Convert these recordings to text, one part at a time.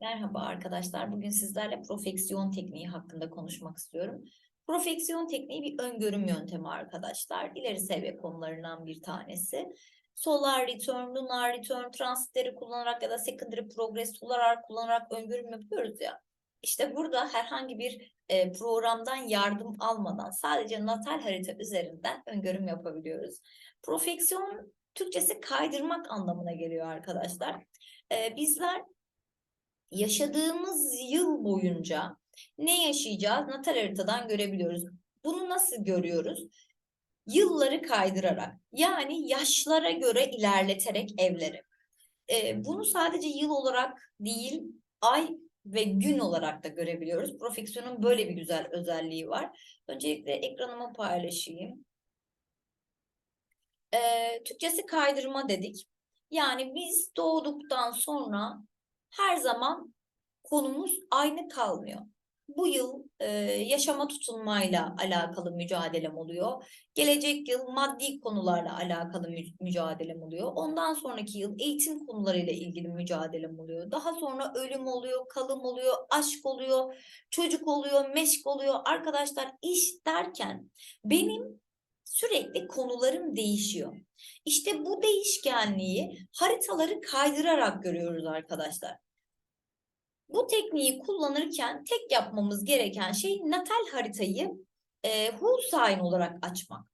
Merhaba arkadaşlar. Bugün sizlerle profeksiyon tekniği hakkında konuşmak istiyorum. Profeksiyon tekniği bir öngörüm yöntemi arkadaşlar. İleri seviye konularından bir tanesi. Solar return, lunar return, transitleri kullanarak ya da secondary progress kullanarak, kullanarak öngörüm yapıyoruz ya. İşte burada herhangi bir e, programdan yardım almadan sadece natal harita üzerinden öngörüm yapabiliyoruz. Profeksiyon Türkçesi kaydırmak anlamına geliyor arkadaşlar. E, bizler yaşadığımız yıl boyunca ne yaşayacağız natal haritadan görebiliyoruz. Bunu nasıl görüyoruz? Yılları kaydırarak yani yaşlara göre ilerleterek evleri. Ee, bunu sadece yıl olarak değil ay ve gün olarak da görebiliyoruz. Profeksiyonun böyle bir güzel özelliği var. Öncelikle ekranımı paylaşayım. Ee, Türkçesi kaydırma dedik. Yani biz doğduktan sonra her zaman konumuz aynı kalmıyor. Bu yıl e, yaşama tutunmayla alakalı mücadelem oluyor. Gelecek yıl maddi konularla alakalı mü mücadelem oluyor. Ondan sonraki yıl eğitim konularıyla ilgili mücadelem oluyor. Daha sonra ölüm oluyor, kalım oluyor, aşk oluyor, çocuk oluyor, meşk oluyor. Arkadaşlar iş derken benim sürekli konularım değişiyor. İşte bu değişkenliği haritaları kaydırarak görüyoruz arkadaşlar. Bu tekniği kullanırken tek yapmamız gereken şey natal haritayı e, Hulsain olarak açmak.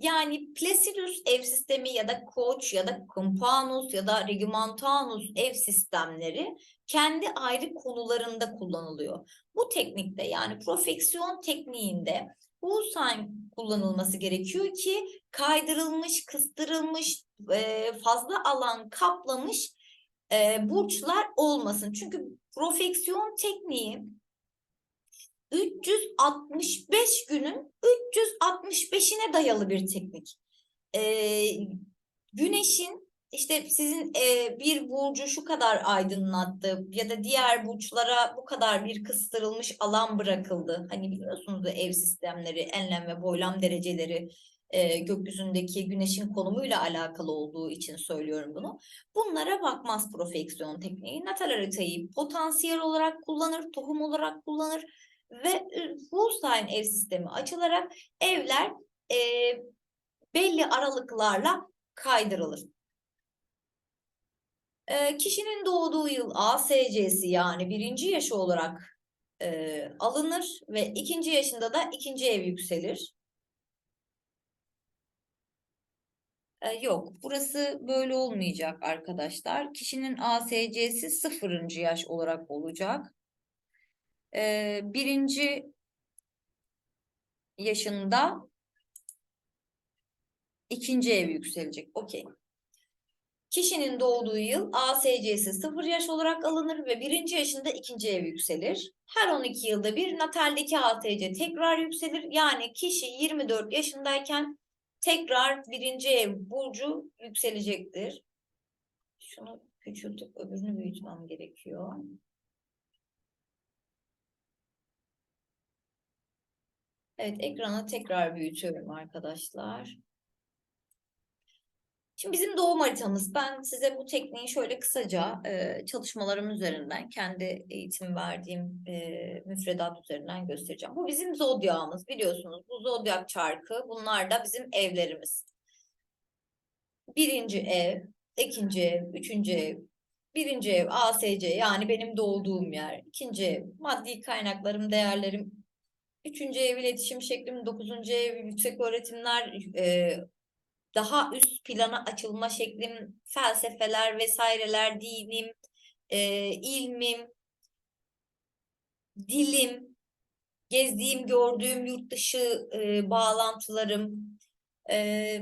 Yani Placidus ev sistemi ya da Koç ya da Campanus ya da Regimentanus ev sistemleri kendi ayrı konularında kullanılıyor. Bu teknikte yani profeksiyon tekniğinde Hulsain kullanılması gerekiyor ki kaydırılmış, kıstırılmış, e, fazla alan kaplamış e, burçlar olmasın. Çünkü profeksiyon tekniği 365 günün 365'ine dayalı bir teknik. E, güneşin işte sizin e, bir burcu şu kadar aydınlattı ya da diğer burçlara bu kadar bir kıstırılmış alan bırakıldı. Hani biliyorsunuz da ev sistemleri, enlem ve boylam dereceleri e, gökyüzündeki güneşin konumuyla alakalı olduğu için söylüyorum bunu. Bunlara bakmaz profeksiyon tekniği. Natal haritayı potansiyel olarak kullanır, tohum olarak kullanır ve e, Bullseye ev sistemi açılarak evler e, belli aralıklarla kaydırılır. E, kişinin doğduğu yıl ASC'si yani birinci yaşı olarak e, alınır ve ikinci yaşında da ikinci ev yükselir. E, yok, burası böyle olmayacak arkadaşlar. Kişinin ASC'si sıfırıncı yaş olarak olacak. E, birinci yaşında ikinci ev yükselecek. Okey. Kişinin doğduğu yıl ASC'si 0 yaş olarak alınır ve birinci yaşında ikinci ev yükselir. Her 12 yılda bir nataldeki ASC tekrar yükselir. Yani kişi 24 yaşındayken tekrar birinci ev burcu yükselecektir. Şunu küçültüp öbürünü büyütmem gerekiyor. Evet, ekranı tekrar büyütüyorum arkadaşlar. Şimdi bizim doğum haritamız. Ben size bu tekniği şöyle kısaca e, çalışmalarım üzerinden, kendi eğitim verdiğim e, müfredat üzerinden göstereceğim. Bu bizim zodyağımız biliyorsunuz. Bu zodyak çarkı bunlar da bizim evlerimiz. Birinci ev, ikinci ev, üçüncü ev, birinci ev ASC yani benim doğduğum yer. İkinci ev maddi kaynaklarım, değerlerim. Üçüncü ev iletişim şeklim, dokuzuncu ev yüksek öğretimler, e, daha üst plana açılma şeklim, felsefeler vesaireler, dinim, e, ilmim, dilim, gezdiğim, gördüğüm yurt dışı e, bağlantılarım, e,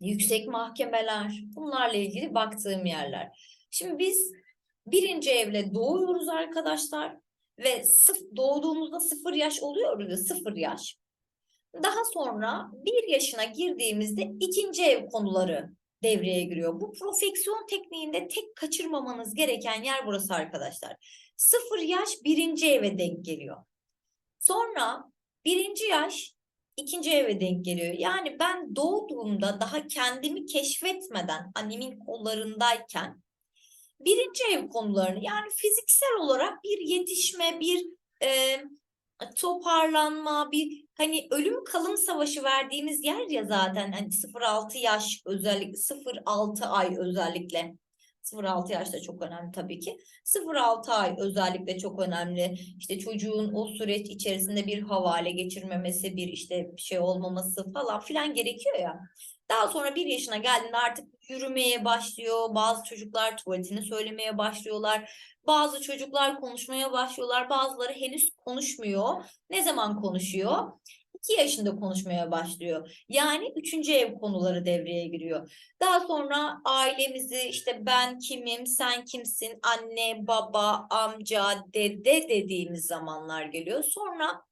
yüksek mahkemeler, bunlarla ilgili baktığım yerler. Şimdi biz birinci evle doğuyoruz arkadaşlar ve sıf doğduğumuzda sıfır yaş oluyoruz ya sıfır yaş. Daha sonra bir yaşına girdiğimizde ikinci ev konuları devreye giriyor. Bu profeksiyon tekniğinde tek kaçırmamanız gereken yer burası arkadaşlar. Sıfır yaş birinci eve denk geliyor. Sonra birinci yaş ikinci eve denk geliyor. Yani ben doğduğumda daha kendimi keşfetmeden annemin kollarındayken birinci ev konularını yani fiziksel olarak bir yetişme, bir e, toparlanma, bir hani ölüm kalım savaşı verdiğimiz yer ya zaten hani 0-6 yaş özellikle 0-6 ay özellikle 0-6 yaş da çok önemli tabii ki. 0-6 ay özellikle çok önemli. İşte çocuğun o süreç içerisinde bir havale geçirmemesi, bir işte şey olmaması falan filan gerekiyor ya. Daha sonra bir yaşına geldiğinde artık yürümeye başlıyor. Bazı çocuklar tuvaletini söylemeye başlıyorlar. Bazı çocuklar konuşmaya başlıyorlar. Bazıları henüz konuşmuyor. Ne zaman konuşuyor? 2 yaşında konuşmaya başlıyor. Yani üçüncü ev konuları devreye giriyor. Daha sonra ailemizi işte ben kimim, sen kimsin, anne, baba, amca, dede dediğimiz zamanlar geliyor. Sonra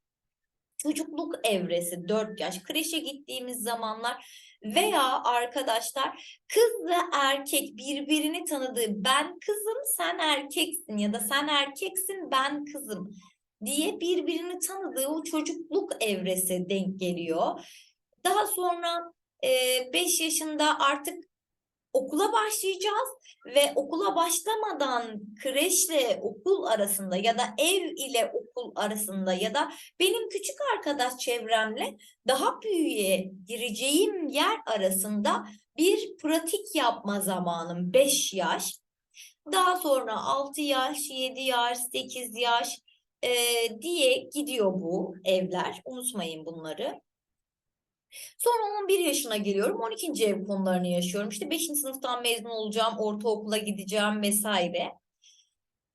çocukluk evresi 4 yaş, kreşe gittiğimiz zamanlar veya arkadaşlar kız ve erkek birbirini tanıdığı ben kızım sen erkeksin ya da sen erkeksin ben kızım diye birbirini tanıdığı o çocukluk evresi denk geliyor. Daha sonra 5 yaşında artık okula başlayacağız ve okula başlamadan kreşle okul arasında ya da ev ile okul arasında ya da benim küçük arkadaş çevremle daha büyüğe gireceğim yer arasında bir pratik yapma zamanım 5 yaş. Daha sonra 6 yaş, 7 yaş, 8 yaş e, diye gidiyor bu evler. Unutmayın bunları. Sonra 11 yaşına geliyorum. 12. ev konularını yaşıyorum. İşte 5. sınıftan mezun olacağım, ortaokula gideceğim vesaire.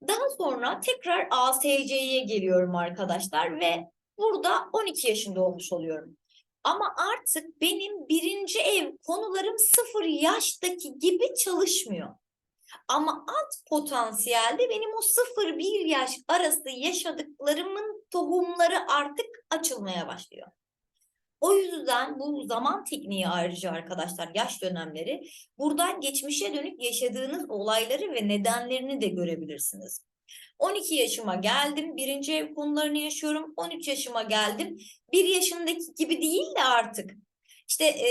Daha sonra tekrar ASC'ye geliyorum arkadaşlar ve burada 12 yaşında olmuş oluyorum. Ama artık benim birinci ev konularım sıfır yaştaki gibi çalışmıyor. Ama alt potansiyelde benim o sıfır bir yaş arası yaşadıklarımın tohumları artık açılmaya başlıyor. O yüzden bu zaman tekniği ayrıca arkadaşlar yaş dönemleri buradan geçmişe dönük yaşadığınız olayları ve nedenlerini de görebilirsiniz. 12 yaşıma geldim. Birinci ev konularını yaşıyorum. 13 yaşıma geldim. Bir yaşındaki gibi değil de artık. İşte e,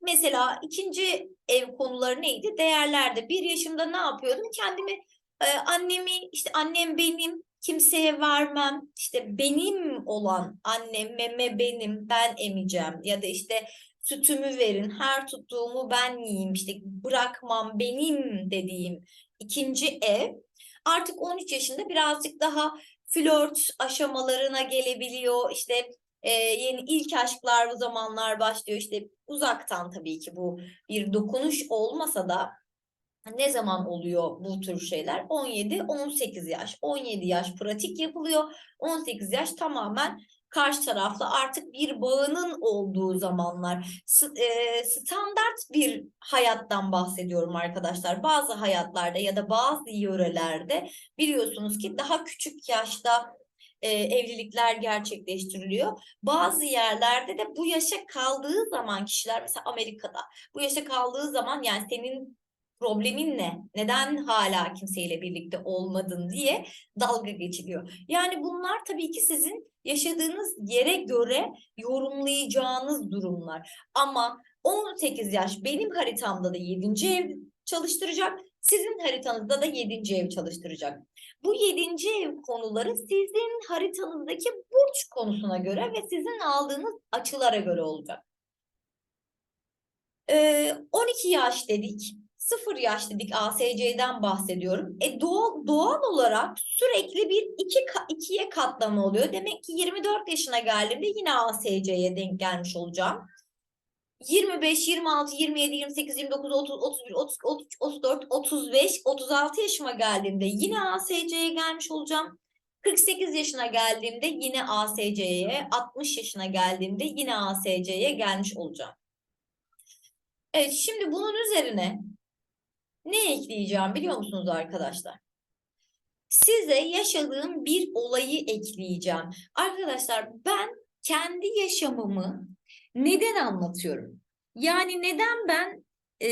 mesela ikinci ev konuları neydi? Değerlerde. Bir yaşımda ne yapıyordum? Kendimi e, annemi işte annem benim kimseye vermem işte benim olan annem meme benim ben emeceğim ya da işte sütümü verin her tuttuğumu ben yiyeyim işte bırakmam benim dediğim ikinci ev artık 13 yaşında birazcık daha flört aşamalarına gelebiliyor işte e, yeni ilk aşklar bu zamanlar başlıyor işte uzaktan tabii ki bu bir dokunuş olmasa da ne zaman oluyor bu tür şeyler? 17-18 yaş. 17 yaş pratik yapılıyor. 18 yaş tamamen karşı tarafla artık bir bağının olduğu zamanlar. E, standart bir hayattan bahsediyorum arkadaşlar. Bazı hayatlarda ya da bazı yörelerde biliyorsunuz ki daha küçük yaşta e, evlilikler gerçekleştiriliyor. Bazı yerlerde de bu yaşa kaldığı zaman kişiler mesela Amerika'da bu yaşa kaldığı zaman yani senin problemin ne? Neden hala kimseyle birlikte olmadın diye dalga geçiliyor. Yani bunlar tabii ki sizin yaşadığınız yere göre yorumlayacağınız durumlar. Ama 18 yaş benim haritamda da 7. ev çalıştıracak. Sizin haritanızda da 7. ev çalıştıracak. Bu 7. ev konuları sizin haritanızdaki burç konusuna göre ve sizin aldığınız açılara göre olacak. Ee, 12 yaş dedik. Sıfır yaş dedik ASC'den bahsediyorum. E doğal, doğal olarak sürekli bir iki, ikiye katlama oluyor. Demek ki 24 yaşına geldiğimde yine ASC'ye denk gelmiş olacağım. 25, 26, 27, 28, 29, 30, 31, 30, 30, 34, 35, 36 yaşıma geldiğimde yine ASC'ye gelmiş olacağım. 48 yaşına geldiğimde yine ASC'ye, 60 yaşına geldiğimde yine ASC'ye gelmiş olacağım. Evet, şimdi bunun üzerine ne ekleyeceğim biliyor musunuz arkadaşlar? Size yaşadığım bir olayı ekleyeceğim. Arkadaşlar ben kendi yaşamımı neden anlatıyorum? Yani neden ben e,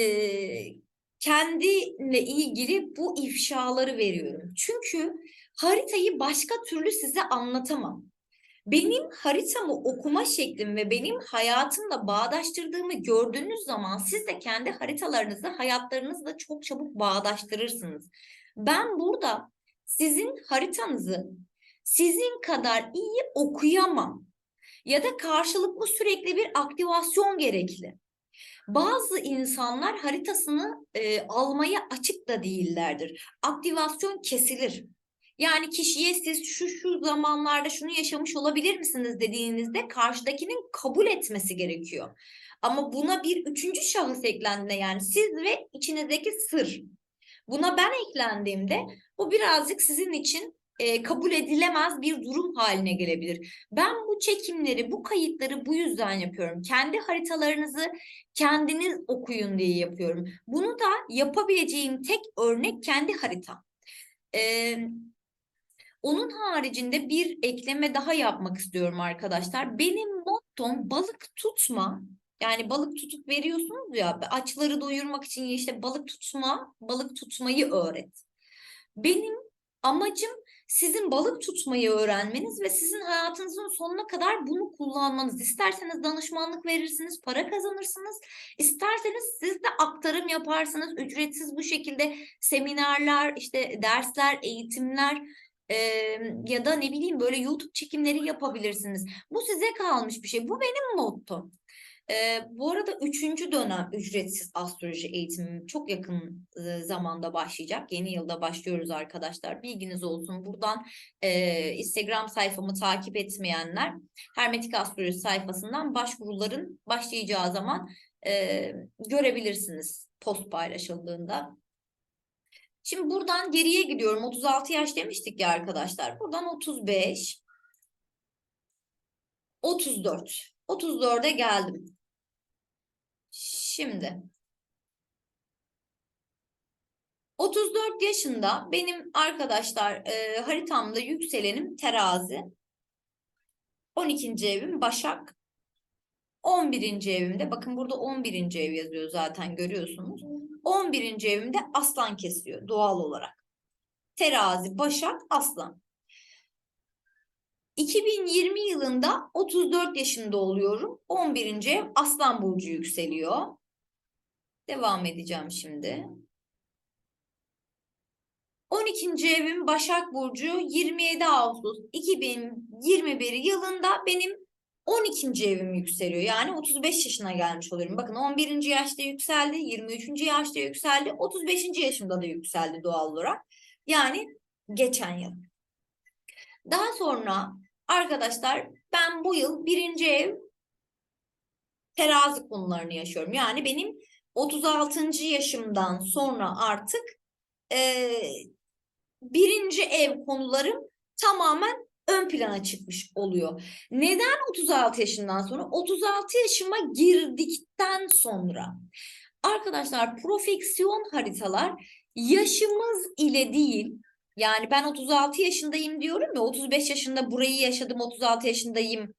kendimle ilgili bu ifşaları veriyorum? Çünkü haritayı başka türlü size anlatamam. Benim haritamı okuma şeklim ve benim hayatımla bağdaştırdığımı gördüğünüz zaman siz de kendi haritalarınızı hayatlarınızla çok çabuk bağdaştırırsınız. Ben burada sizin haritanızı sizin kadar iyi okuyamam ya da karşılıklı sürekli bir aktivasyon gerekli. Bazı insanlar haritasını e, almaya açık da değillerdir. Aktivasyon kesilir. Yani kişiye siz şu şu zamanlarda şunu yaşamış olabilir misiniz dediğinizde karşıdakinin kabul etmesi gerekiyor. Ama buna bir üçüncü şahıs eklendiğinde yani siz ve içinizdeki sır. Buna ben eklendiğimde bu birazcık sizin için e, kabul edilemez bir durum haline gelebilir. Ben bu çekimleri, bu kayıtları bu yüzden yapıyorum. Kendi haritalarınızı kendiniz okuyun diye yapıyorum. Bunu da yapabileceğim tek örnek kendi haritam. Ee, onun haricinde bir ekleme daha yapmak istiyorum arkadaşlar. Benim mottom balık tutma. Yani balık tutup veriyorsunuz ya açları doyurmak için işte balık tutma, balık tutmayı öğret. Benim amacım sizin balık tutmayı öğrenmeniz ve sizin hayatınızın sonuna kadar bunu kullanmanız. İsterseniz danışmanlık verirsiniz, para kazanırsınız. İsterseniz siz de aktarım yaparsınız. Ücretsiz bu şekilde seminerler, işte dersler, eğitimler e, ya da ne bileyim böyle YouTube çekimleri yapabilirsiniz. Bu size kalmış bir şey. Bu benim mottom. Ee, bu arada üçüncü dönem ücretsiz astroloji eğitimim çok yakın e, zamanda başlayacak. Yeni yılda başlıyoruz arkadaşlar. Bilginiz olsun. Buradan e, Instagram sayfamı takip etmeyenler Hermetik Astroloji sayfasından başvuruların başlayacağı zaman e, görebilirsiniz post paylaşıldığında. Şimdi buradan geriye gidiyorum. 36 yaş demiştik ya arkadaşlar. Buradan 35, 34. 34'e geldim. Şimdi 34 yaşında benim arkadaşlar e, haritamda yükselenim terazi. 12. evim Başak. 11. evimde bakın burada 11. ev yazıyor zaten görüyorsunuz. 11. evimde aslan kesiyor doğal olarak. Terazi, Başak, Aslan. 2020 yılında 34 yaşında oluyorum. 11. ev Aslan Burcu yükseliyor. Devam edeceğim şimdi. 12. evim Başak Burcu 27 Ağustos 2021 yılında benim 12. evim yükseliyor. Yani 35 yaşına gelmiş oluyorum. Bakın 11. yaşta yükseldi, 23. yaşta yükseldi, 35. yaşımda da yükseldi doğal olarak. Yani geçen yıl. Daha sonra arkadaşlar ben bu yıl birinci ev terazi konularını yaşıyorum. Yani benim 36. yaşımdan sonra artık e, birinci ev konularım tamamen ön plana çıkmış oluyor. Neden 36 yaşından sonra? 36 yaşıma girdikten sonra. Arkadaşlar profeksiyon haritalar yaşımız ile değil yani ben 36 yaşındayım diyorum ya 35 yaşında burayı yaşadım 36 yaşındayım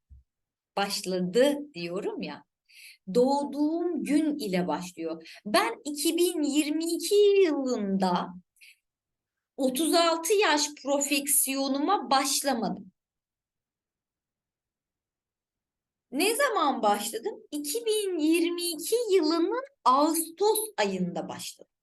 başladı diyorum ya doğduğum gün ile başlıyor. Ben 2022 yılında 36 yaş profeksiyonuma başlamadım. Ne zaman başladım? 2022 yılının Ağustos ayında başladım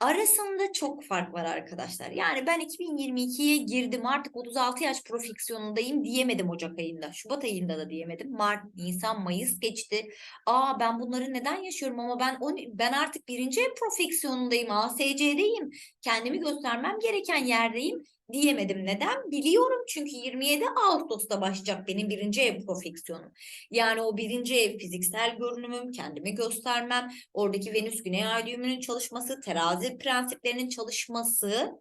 arasında çok fark var arkadaşlar. Yani ben 2022'ye girdim artık 36 yaş profeksiyonundayım diyemedim Ocak ayında. Şubat ayında da diyemedim. Mart, Nisan, Mayıs geçti. Aa ben bunları neden yaşıyorum ama ben on, ben artık birinci profeksiyonundayım. ASC'deyim. Kendimi göstermem gereken yerdeyim diyemedim. Neden? Biliyorum çünkü 27 Ağustos'ta başlayacak benim birinci ev profeksiyonum. Yani o birinci ev fiziksel görünümüm, kendimi göstermem, oradaki Venüs Güney Ay düğümünün çalışması, terazi prensiplerinin çalışması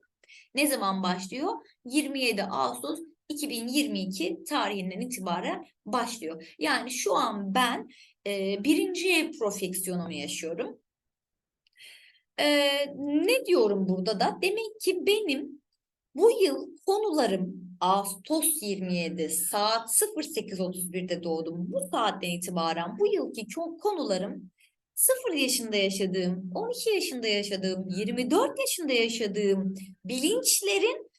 ne zaman başlıyor? 27 Ağustos 2022 tarihinden itibaren başlıyor. Yani şu an ben e, birinci ev profeksiyonumu yaşıyorum. E, ne diyorum burada da? Demek ki benim bu yıl konularım Ağustos 27 saat 08.31'de doğdum. Bu saatten itibaren bu yılki konularım 0 yaşında yaşadığım, 12 yaşında yaşadığım, 24 yaşında yaşadığım bilinçlerin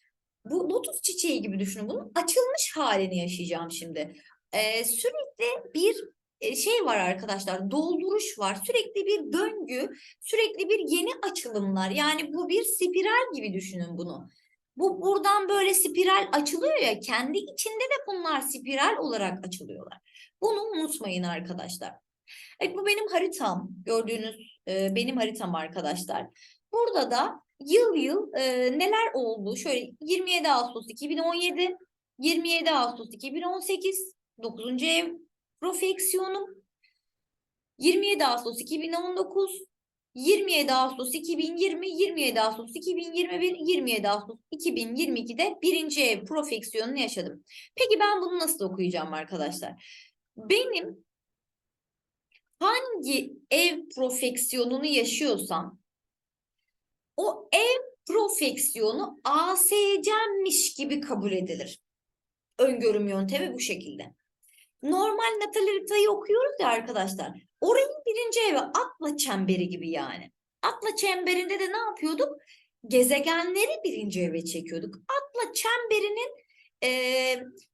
Bu lotus çiçeği gibi düşünün. Bunun açılmış halini yaşayacağım şimdi. Ee, sürekli bir e, şey var arkadaşlar. Dolduruş var. Sürekli bir döngü, sürekli bir yeni açılımlar. Yani bu bir spiral gibi düşünün bunu. Bu buradan böyle spiral açılıyor ya kendi içinde de bunlar spiral olarak açılıyorlar. Bunu unutmayın arkadaşlar. Evet bu benim haritam. Gördüğünüz e, benim haritam arkadaşlar. Burada da yıl yıl e, neler oldu? Şöyle 27 Ağustos 2017, 27 Ağustos 2018, 9. ev profeksiyonum, 27 Ağustos 2019, 27 Ağustos 2020, 27 Ağustos 2021, 27 Ağustos 2022'de birinci ev profeksiyonunu yaşadım. Peki ben bunu nasıl okuyacağım arkadaşlar? Benim hangi ev profeksiyonunu yaşıyorsam o ev profeksiyonu ASC'miş gibi kabul edilir. Öngörüm yöntemi bu şekilde. Normal natal haritayı okuyoruz ya arkadaşlar. Orayı birinci eve atla çemberi gibi yani. Atla çemberinde de ne yapıyorduk? Gezegenleri birinci eve çekiyorduk. Atla çemberinin e,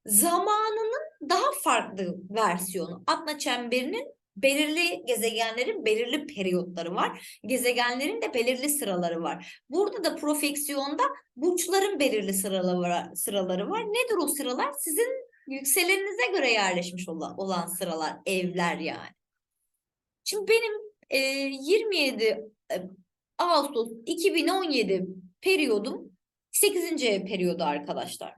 zamanının daha farklı versiyonu. Atla çemberinin belirli gezegenlerin belirli periyotları var. Gezegenlerin de belirli sıraları var. Burada da profeksiyonda burçların belirli sıraları. Sıraları var. Nedir o sıralar? Sizin yükseleninize göre yerleşmiş olan, olan sıralar, evler yani. Şimdi benim e, 27 e, Ağustos 2017 periyodum 8. ev periyodu arkadaşlar.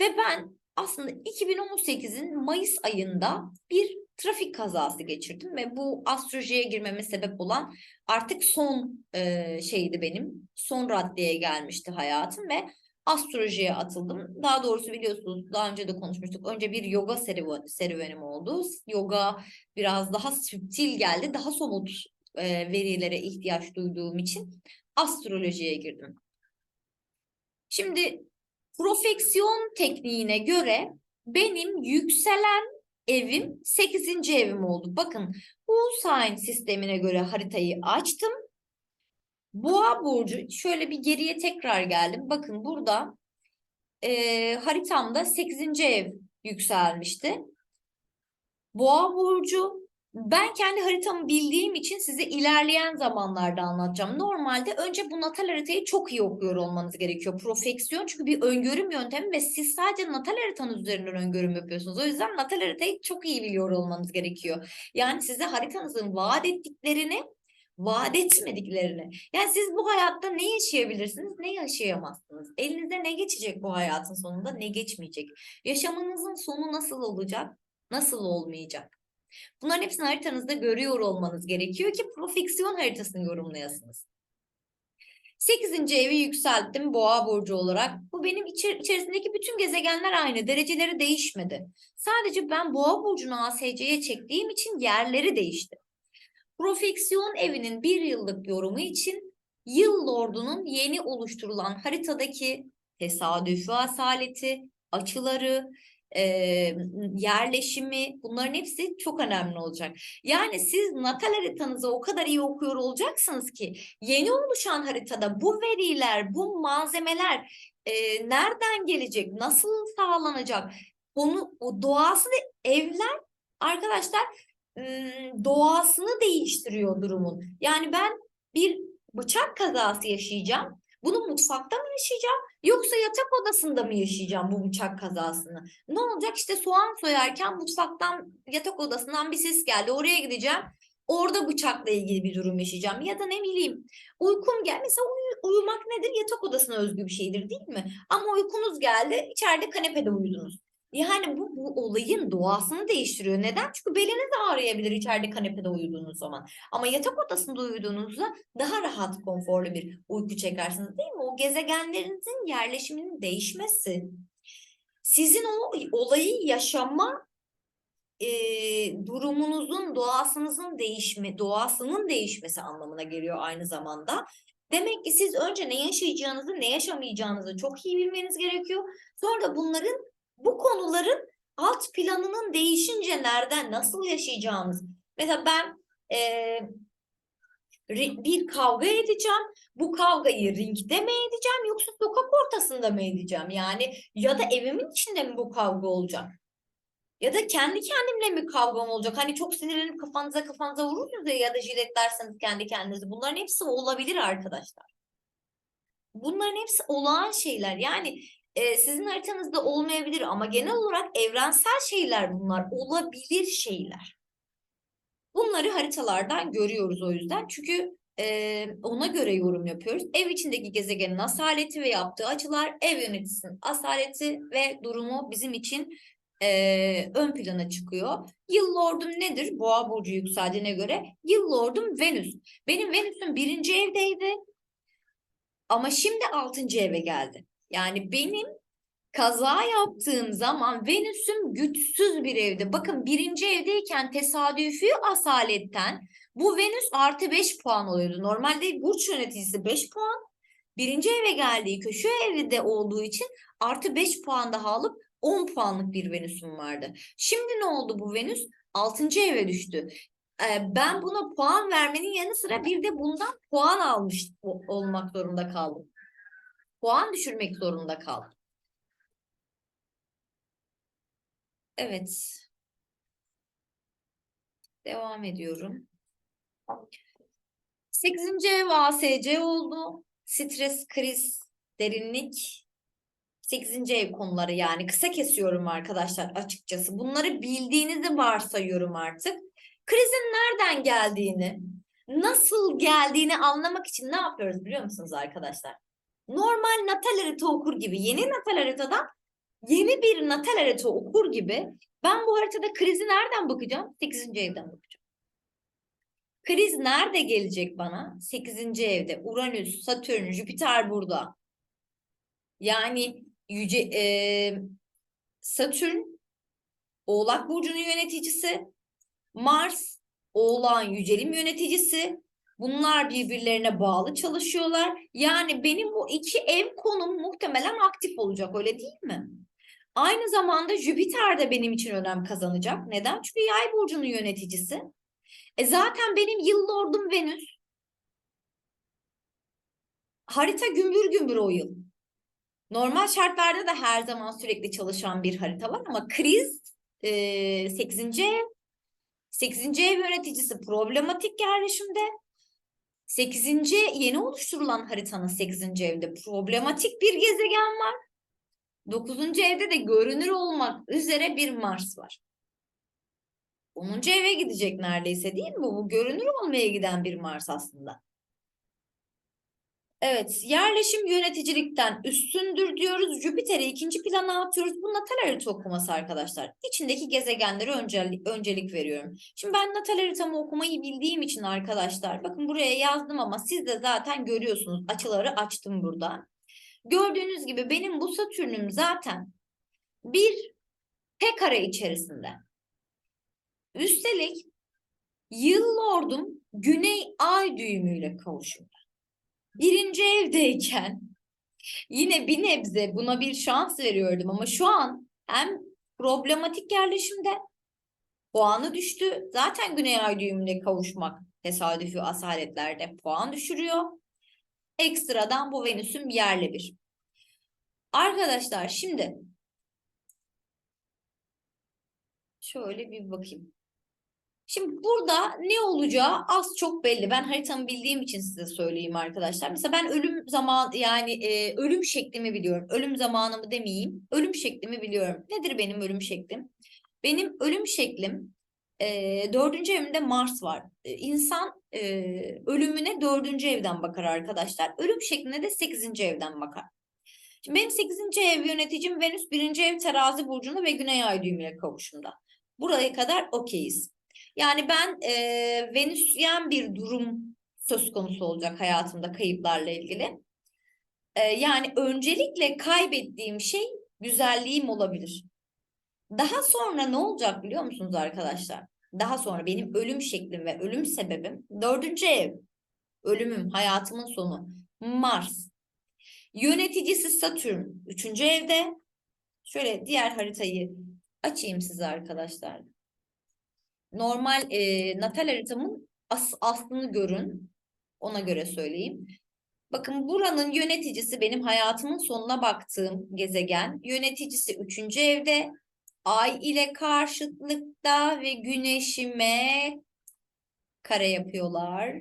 Ve ben aslında 2018'in Mayıs ayında bir trafik kazası geçirdim ve bu astrolojiye girmeme sebep olan artık son e, şeydi benim. Son raddeye gelmişti hayatım ve astrolojiye atıldım. Daha doğrusu biliyorsunuz daha önce de konuşmuştuk. Önce bir yoga serüven, serüvenim oldu. Yoga biraz daha süptil geldi. Daha somut e, verilere ihtiyaç duyduğum için astrolojiye girdim. Şimdi profeksiyon tekniğine göre benim yükselen evim 8. evim oldu. Bakın bu sign sistemine göre haritayı açtım. Boğa burcu şöyle bir geriye tekrar geldim. Bakın burada e, haritamda 8. ev yükselmişti. Boğa burcu ben kendi haritamı bildiğim için size ilerleyen zamanlarda anlatacağım. Normalde önce bu natal haritayı çok iyi okuyor olmanız gerekiyor. Profeksiyon çünkü bir öngörüm yöntemi ve siz sadece natal haritanız üzerinden öngörüm yapıyorsunuz. O yüzden natal haritayı çok iyi biliyor olmanız gerekiyor. Yani size haritanızın vaat ettiklerini vaat etmediklerini. Yani siz bu hayatta ne yaşayabilirsiniz, ne yaşayamazsınız. Elinize ne geçecek bu hayatın sonunda, ne geçmeyecek. Yaşamınızın sonu nasıl olacak, nasıl olmayacak. Bunların hepsini haritanızda görüyor olmanız gerekiyor ki profeksiyon haritasını yorumlayasınız. Sekizinci evi yükselttim boğa burcu olarak. Bu benim içer içerisindeki bütün gezegenler aynı. Dereceleri değişmedi. Sadece ben boğa burcunu ASC'ye çektiğim için yerleri değişti. Profeksiyon evinin bir yıllık yorumu için yıl lordunun yeni oluşturulan haritadaki tesadüfi asaleti, açıları, e, yerleşimi bunların hepsi çok önemli olacak. Yani siz natal haritanızı o kadar iyi okuyor olacaksınız ki yeni oluşan haritada bu veriler, bu malzemeler e, nereden gelecek, nasıl sağlanacak, onu o doğası ve evler arkadaşlar doğasını değiştiriyor durumun. Yani ben bir bıçak kazası yaşayacağım. Bunu mutfakta mı yaşayacağım yoksa yatak odasında mı yaşayacağım bu bıçak kazasını? Ne olacak işte soğan soyarken mutfaktan yatak odasından bir ses geldi. Oraya gideceğim. Orada bıçakla ilgili bir durum yaşayacağım. Ya da ne bileyim uykum gel. Mesela uy uyumak nedir? Yatak odasına özgü bir şeydir değil mi? Ama uykunuz geldi içeride kanepede uyudunuz. Yani bu, bu olayın doğasını değiştiriyor. Neden? Çünkü beliniz ağrıyabilir içeride kanepede uyuduğunuz zaman. Ama yatak odasında uyuduğunuzda daha rahat, konforlu bir uyku çekersiniz değil mi? O gezegenlerinizin yerleşiminin değişmesi, sizin o olayı yaşama e, durumunuzun, doğasınızın değişme, doğasının değişmesi anlamına geliyor aynı zamanda. Demek ki siz önce ne yaşayacağınızı, ne yaşamayacağınızı çok iyi bilmeniz gerekiyor. Sonra bunların bu konuların alt planının değişince nereden nasıl yaşayacağımız. Mesela ben e, bir kavga edeceğim. Bu kavgayı ringde mi edeceğim yoksa sokak ortasında mı edeceğim? Yani ya da evimin içinde mi bu kavga olacak? Ya da kendi kendimle mi kavgam olacak? Hani çok sinirlenip kafanıza kafanıza vurursunuz ya ya da jiletlerseniz kendi kendinizi. Bunların hepsi olabilir arkadaşlar. Bunların hepsi olağan şeyler. Yani e, sizin haritanızda olmayabilir ama genel olarak evrensel şeyler bunlar. Olabilir şeyler. Bunları haritalardan görüyoruz o yüzden. Çünkü e, ona göre yorum yapıyoruz. Ev içindeki gezegenin asaleti ve yaptığı açılar, ev yöneticisinin asaleti ve durumu bizim için e, ön plana çıkıyor. Yıl lordum nedir? Boğa burcu yükseldiğine göre yıl lordum Venüs. Benim Venüs'üm birinci evdeydi. Ama şimdi altıncı eve geldi. Yani benim kaza yaptığım zaman Venüs'üm güçsüz bir evde. Bakın birinci evdeyken tesadüfi asaletten bu Venüs artı 5 puan oluyordu. Normalde burç yöneticisi 5 puan. Birinci eve geldiği köşe evde olduğu için artı 5 puan daha alıp 10 puanlık bir Venüs'üm vardı. Şimdi ne oldu bu Venüs? 6. eve düştü. Ee, ben buna puan vermenin yanı sıra bir de bundan puan almış olmak zorunda kaldım. Puan düşürmek zorunda kaldım. Evet. Devam ediyorum. 8. ev ASC oldu. Stres, kriz, derinlik. 8. ev konuları yani kısa kesiyorum arkadaşlar açıkçası. Bunları bildiğinizi varsayıyorum artık. Krizin nereden geldiğini, nasıl geldiğini anlamak için ne yapıyoruz biliyor musunuz arkadaşlar? Normal natal harita okur gibi yeni natal haritadan yeni bir natal harita okur gibi ben bu haritada krizi nereden bakacağım? 8. evden bakacağım. Kriz nerede gelecek bana? 8. evde. Uranüs, Satürn, Jüpiter burada. Yani yüce e, Satürn Oğlak burcunun yöneticisi, Mars Oğlak'ın yücelim yöneticisi. Bunlar birbirlerine bağlı çalışıyorlar. Yani benim bu iki ev konum muhtemelen aktif olacak öyle değil mi? Aynı zamanda Jüpiter de benim için önem kazanacak. Neden? Çünkü Yay burcunun yöneticisi. E zaten benim yıl lordum Venüs. Harita gümbür gümbür o yıl. Normal şartlarda da her zaman sürekli çalışan bir harita var ama kriz e, 8. ev 8. ev yöneticisi problematik yerleşimde. 8. yeni oluşturulan haritanın 8. evde problematik bir gezegen var. 9. evde de görünür olmak üzere bir Mars var. 10. eve gidecek neredeyse değil mi? Bu görünür olmaya giden bir Mars aslında. Evet, yerleşim yöneticilikten üstündür diyoruz. Jüpiter'i ikinci plana atıyoruz. Bu natal harita okuması arkadaşlar. İçindeki gezegenlere öncelik, öncelik veriyorum. Şimdi ben natal haritamı okumayı bildiğim için arkadaşlar, bakın buraya yazdım ama siz de zaten görüyorsunuz. Açıları açtım burada. Gördüğünüz gibi benim bu Satürn'üm zaten bir T kare içerisinde. Üstelik yıl lordum Güney Ay düğümüyle kavuşumda. Birinci evdeyken yine bir nebze buna bir şans veriyordum ama şu an hem problematik yerleşimde puanı düştü. Zaten Güney Ay düğümüne kavuşmak tesadüfi asaletlerde puan düşürüyor. Ekstradan bu Venüs'üm yerle bir. Arkadaşlar şimdi şöyle bir bakayım. Şimdi burada ne olacağı az çok belli. Ben haritamı bildiğim için size söyleyeyim arkadaşlar. Mesela ben ölüm zaman yani e, ölüm şeklimi biliyorum. Ölüm zamanımı demeyeyim. Ölüm şeklimi biliyorum. Nedir benim ölüm şeklim? Benim ölüm şeklim e, dördüncü evimde Mars var. E, insan e, ölümüne dördüncü evden bakar arkadaşlar. Ölüm şekline de sekizinci evden bakar. Şimdi benim sekizinci ev yöneticim Venüs birinci ev terazi burcunda ve Güney Ay düğümüyle kavuşumda. Buraya kadar okeyiz. Yani ben e, Venüsyen bir durum söz konusu olacak hayatımda kayıplarla ilgili. E, yani öncelikle kaybettiğim şey güzelliğim olabilir. Daha sonra ne olacak biliyor musunuz arkadaşlar? Daha sonra benim ölüm şeklim ve ölüm sebebim dördüncü ev. Ölümüm, hayatımın sonu. Mars. Yöneticisi Satürn. Üçüncü evde. Şöyle diğer haritayı açayım size arkadaşlar normal e, natal haritamın as, aslını görün. Ona göre söyleyeyim. Bakın buranın yöneticisi benim hayatımın sonuna baktığım gezegen. Yöneticisi üçüncü evde. Ay ile karşıtlıkta ve güneşime kare yapıyorlar.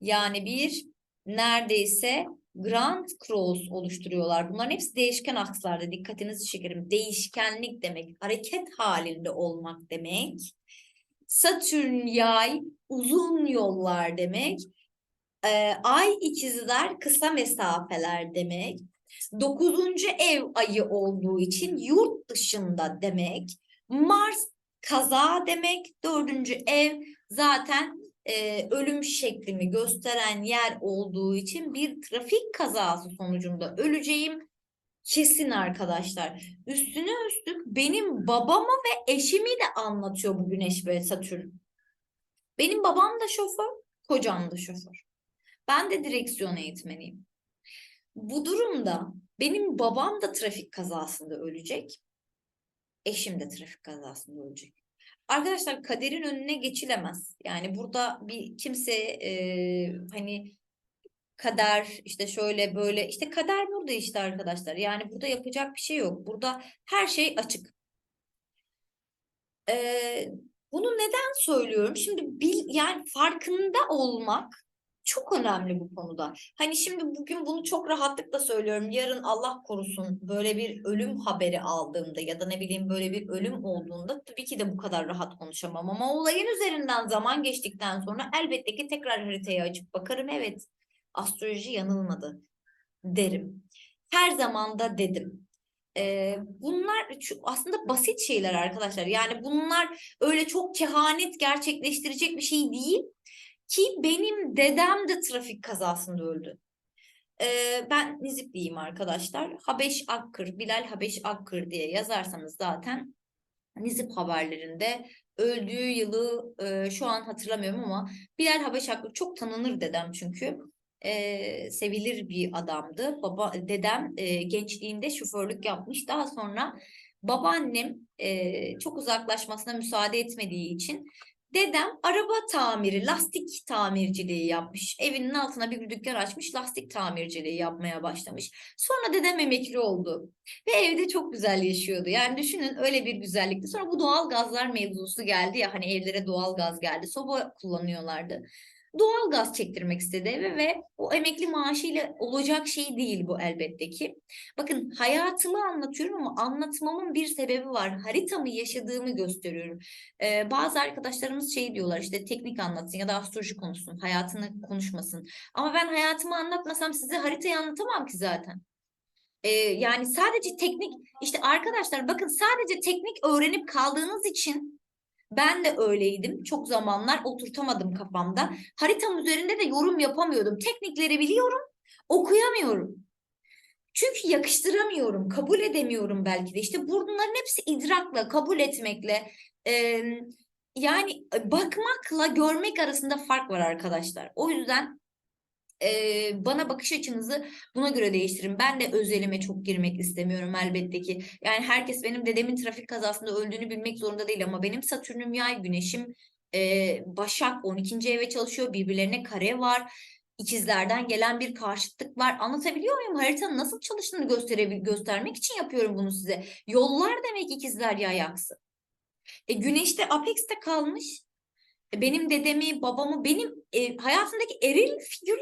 Yani bir neredeyse Grand Cross oluşturuyorlar. Bunların hepsi değişken akslarda. Dikkatinizi çekerim. Değişkenlik demek, hareket halinde olmak demek. Satürn yay, uzun yollar demek. Ee, ay ikizler kısa mesafeler demek. Dokuzuncu ev ayı olduğu için yurt dışında demek. Mars kaza demek. Dördüncü ev zaten e, ölüm şeklimi gösteren yer olduğu için bir trafik kazası sonucunda öleceğim kesin arkadaşlar. Üstüne üstlük benim babamı ve eşimi de anlatıyor bu Güneş ve Satürn. Benim babam da şoför, kocam da şoför. Ben de direksiyon eğitmeniyim. Bu durumda benim babam da trafik kazasında ölecek. Eşim de trafik kazasında ölecek. Arkadaşlar kaderin önüne geçilemez. Yani burada bir kimse e, hani kader işte şöyle böyle işte kader burada işte arkadaşlar. Yani burada yapacak bir şey yok. Burada her şey açık. Ee, bunu neden söylüyorum? Şimdi bil, yani farkında olmak çok önemli bu konuda. Hani şimdi bugün bunu çok rahatlıkla söylüyorum. Yarın Allah korusun böyle bir ölüm haberi aldığımda ya da ne bileyim böyle bir ölüm olduğunda tabii ki de bu kadar rahat konuşamam. Ama olayın üzerinden zaman geçtikten sonra elbette ki tekrar haritayı açıp bakarım. Evet astroloji yanılmadı derim. Her zaman da dedim. Ee, bunlar aslında basit şeyler arkadaşlar. Yani bunlar öyle çok kehanet gerçekleştirecek bir şey değil. Ki benim dedem de trafik kazasında öldü. Ee, ben Nizipliyim arkadaşlar. Habeş Akkır, Bilal Habeş Akkır diye yazarsanız zaten Nizip haberlerinde öldüğü yılı e, şu an hatırlamıyorum ama Bilal Habeş Akkır çok tanınır dedem çünkü. E, sevilir bir adamdı. Baba dedem e, gençliğinde şoförlük yapmış. Daha sonra babaannem e, çok uzaklaşmasına müsaade etmediği için Dedem araba tamiri, lastik tamirciliği yapmış. Evinin altına bir dükkan açmış, lastik tamirciliği yapmaya başlamış. Sonra dedem emekli oldu ve evde çok güzel yaşıyordu. Yani düşünün öyle bir güzellikti. Sonra bu doğal gazlar mevzusu geldi ya hani evlere doğal gaz geldi. Soba kullanıyorlardı doğal gaz çektirmek istedi eve ve o emekli maaşıyla olacak şey değil bu elbette ki. Bakın hayatımı anlatıyorum ama anlatmamın bir sebebi var. Haritamı yaşadığımı gösteriyorum. Ee, bazı arkadaşlarımız şey diyorlar işte teknik anlatsın ya da astroloji konuşsun, hayatını konuşmasın. Ama ben hayatımı anlatmasam size haritayı anlatamam ki zaten. Ee, yani sadece teknik işte arkadaşlar bakın sadece teknik öğrenip kaldığınız için ben de öyleydim. Çok zamanlar oturtamadım kafamda. Haritam üzerinde de yorum yapamıyordum. Teknikleri biliyorum, okuyamıyorum. Çünkü yakıştıramıyorum, kabul edemiyorum belki de. İşte bunların hepsi idrakla, kabul etmekle, e, yani bakmakla görmek arasında fark var arkadaşlar. O yüzden e, bana bakış açınızı buna göre değiştirin. Ben de özelime çok girmek istemiyorum elbette ki. Yani herkes benim dedemin trafik kazasında öldüğünü bilmek zorunda değil ama benim Satürn'üm yay, güneşim e, Başak 12. eve çalışıyor. Birbirlerine kare var. İkizlerden gelen bir karşıtlık var. Anlatabiliyor muyum? Haritanın nasıl çalıştığını gösterebil göstermek için yapıyorum bunu size. Yollar demek ikizler yay aksı. E, güneş de Apex'te kalmış. E, benim dedemi, babamı, benim e, hayatımdaki eril figürle